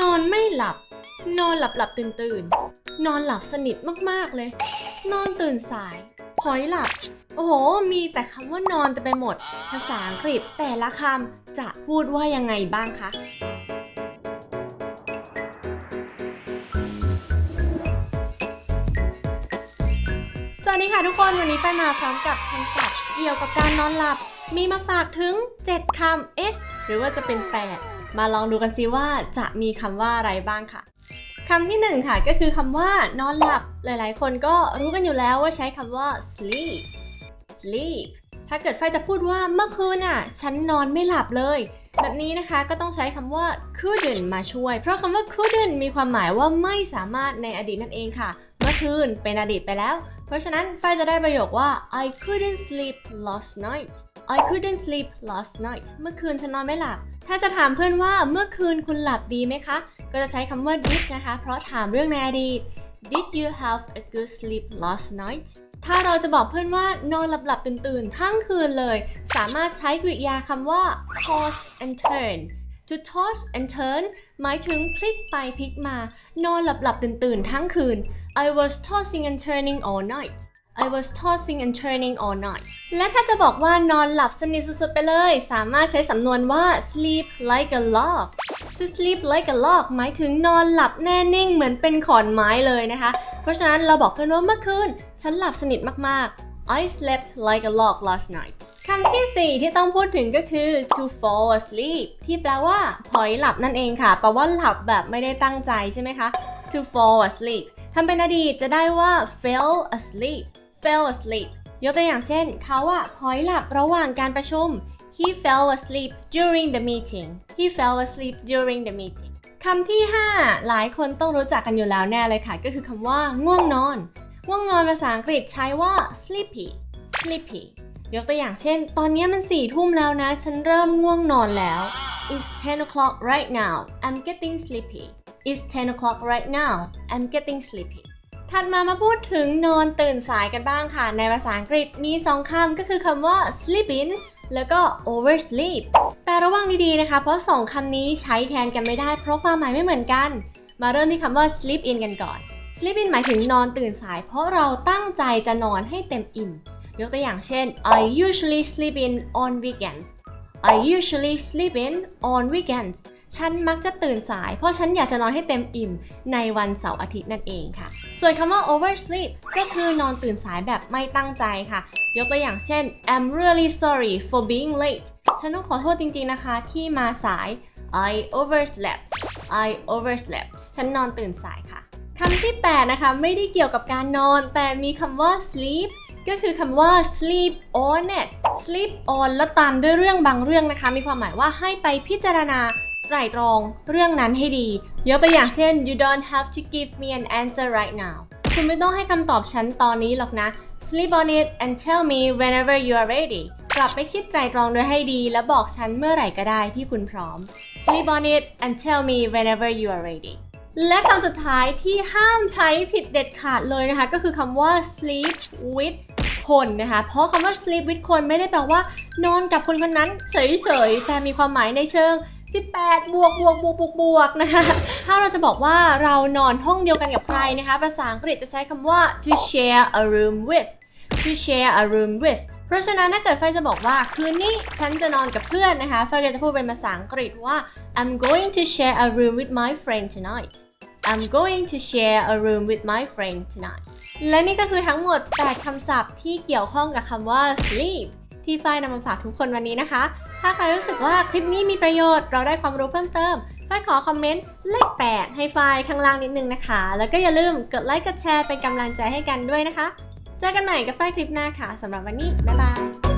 นอนไม่หลับ นอนหลับหลับตื่นตื่นนอนหลับสนิทมากๆเลย นอนตื่นสายพอยหลับ โอ้โห มีแต่คำว่านอนเต็มไปหมด ภาษาอังกฤษแต่ละคำจะพูดว่ายังไงบ้างคะ สวัสดีค่ะทุกคน วันนี้ไปมาพร้อมกับคำศัพท์เกี่ยวกับการนอนหลับ มีมาฝากถึง 7คำเอ๊ะ หรือว่าจะเป็น 8 มาลองดูกันซิว่าจะมีคำว่าอะไรบ้างค่ะคำที่หนึ่งค่ะก็คือคำว่านอนหลับ หลายๆ คนก็รู้กันอยู่แล้วว่าใช้คำว่า sleep sleep ถ้าเกิดไฟจะพูดว่าเมื่อคืนอะ ฉันนอนไม่หลับเลย แบบนี้นะคะก็ต้องใช้คำว่า couldn't มาช่วย เพราะคำว่า couldn't มีความหมายว่าไม่สามารถในอดีตนั่นเองค่ะ เมื่อคืนเป็นอดีตไปแล้ว เพราะฉะนั้นไฟจะได้ประโยคว่า I couldn't sleep last night I couldn't sleep last night เมื่อคืนฉันนอนไม่หลับ ถ้าจะถามเพื่อนว่าเมื่อคืนคุณหลับดีไหมคะ ก็จะใช้คำว่า did นะคะ เพราะถามเรื่องในอดีต Did you have a good sleep last night ถ้าเราจะบอกเพื่อนว่านอนหลับหลับตื่นตื่นๆทั้งคืนเลย สามารถใช้กริยาคำว่า toss and turn to toss and turn หมายถึงพลิกไปพลิกมา นอนหลับหลับตื่นตื่นๆทั้งคืน I was tossing and turning all night I was tossing and turning all night และถ้าจะบอกว่านอนหลับสนิทสุดๆไปเลย สามารถใช้สำนวนว่า sleep like a log to sleep like a log หมายถึงนอนหลับแน่นิ่งเหมือนเป็นขอนไม้เลยนะคะ เพราะฉะนั้นเราบอกเพื่อนว่าเมื่อคืน ฉันหลับสนิทมากๆ I slept like a log last night คำที่ 4 ที่ต้องพูดถึงก็คือ to fall asleep ที่แปลว่าพลอยหลับนั่นเองค่ะ แปลว่าหลับแบบไม่ได้ตั้งใจใช่ไหมคะ to fall asleep ทำเป็นอดีตจะได้ว่า fell asleep fell asleep ยกตัวอย่างเช่น เขาอะพลอยหลับระหว่างการประชุม he fell asleep during the meeting he fell asleep during the meeting คำที่ 5 หลายคนต้องรู้จักกันอยู่แล้วแน่เลยค่ะ ก็คือคำว่าง่วงนอน ง่วงนอนภาษาอังกฤษใช้ว่า sleepy sleepy ยกตัวอย่างเช่น ตอนนี้มันสี่ทุ่มแล้วนะ ฉันเริ่มง่วงนอนแล้ว It's 10 o'clock right now I'm getting sleepy It's 10 o'clock right now I'm getting sleepy ถัดมามาพูดถึงนอนตื่นสายกันบ้างค่ะ ในภาษาอังกฤษมี 2คำก็คือคำว่า sleep in แล้วก็ oversleep แต่ระวังดีๆนะคะ เพราะ 2คำนี้ใช้แทนกันไม่ได้ เพราะความหมายไม่เหมือนกัน มาเริ่มที่คำว่า sleep in กันก่อน sleep in หมายถึงนอนตื่นสาย เพราะเราตั้งใจจะนอนให้เต็มอิ่ม ยกตัวอย่างเช่น I usually sleep in on weekends I usually sleep in on weekends ฉันมักจะตื่นสาย เพราะฉันอยากจะนอนให้เต็มอิ่มในวันเสาร์อาทิตย์นั่นเองค่ะ ส่วนคำว่า oversleep ก็คือนอนตื่นสายแบบไม่ตั้งใจค่ะ ยกตัวอย่างเช่น I'm really sorry for being late ฉันต้องขอโทษจริงๆนะคะ ที่มาสาย I overslept I overslept ฉันนอนตื่นสายค่ะคำที่ 8 นะคะ ไม่ได้เกี่ยวกับการนอน แต่มีคำว่า sleep ก็คือคำว่า sleep on it sleep on แล้วตามด้วยเรื่องบางเรื่องนะคะ มีความหมายว่าให้ไปพิจารณา ไตร่ตรองเรื่องนั้นให้ดี ยกตัวอย่างเช่น you don't have to give me an answer right now คุณไม่ต้องให้คำตอบฉันตอนนี้หรอกนะ sleep on it and tell me whenever you are ready กลับไปคิดไตร่ตรองโดยให้ดี แล้วบอกฉันเมื่อไหร่ก็ได้ที่คุณพร้อม sleep on it and tell me whenever you are ready และคำสุดท้ายที่ห้ามใช้ผิดเด็ดขาดเลยนะคะ ก็คือคำว่า sleep with คนนะคะ เพราะคำว่า sleep with คนไม่ได้แปลว่านอนกับคนคนนั้นเฉยๆ แต่มีความหมายในเชิง 18 บวกบวกบวกบวกบวกนะคะ ถ้าเราจะบอกว่าเรานอนห้องเดียวกันกับใครนะคะ ภาษาอังกฤษจะใช้คำว่า to share a room with to share a room with เพราะฉะนั้นถ้าเกิดไฟจะบอกว่าคืนนี้ฉันจะนอนกับเพื่อนนะคะ ไฟก็จะพูดเป็นภาษาอังกฤษว่า I'm going to share a room with my friend tonight I'm going to share a room with my friend tonight และนี่ก็คือทั้งหมด 8 คำศัพท์ที่เกี่ยวข้องกับคำว่า sleep ที่ฝ้ายนำมาฝากทุกคนวันนี้นะคะ ถ้าใครรู้สึกว่าคลิปนี้มีประโยชน์เราได้ความรู้เพิ่มเติมฝ้ายขอคอมเมนต์เลข8ให้ฝ้ายข้างล่างนิดนึงนะคะ แล้วก็อย่าลืมกดไลค์กดแชร์เป็นกำลังใจให้กันด้วยนะคะ เจอกันใหม่กับฝ้ายคลิปหน้าค่ะสำหรับวันนี้บ๊ายบาย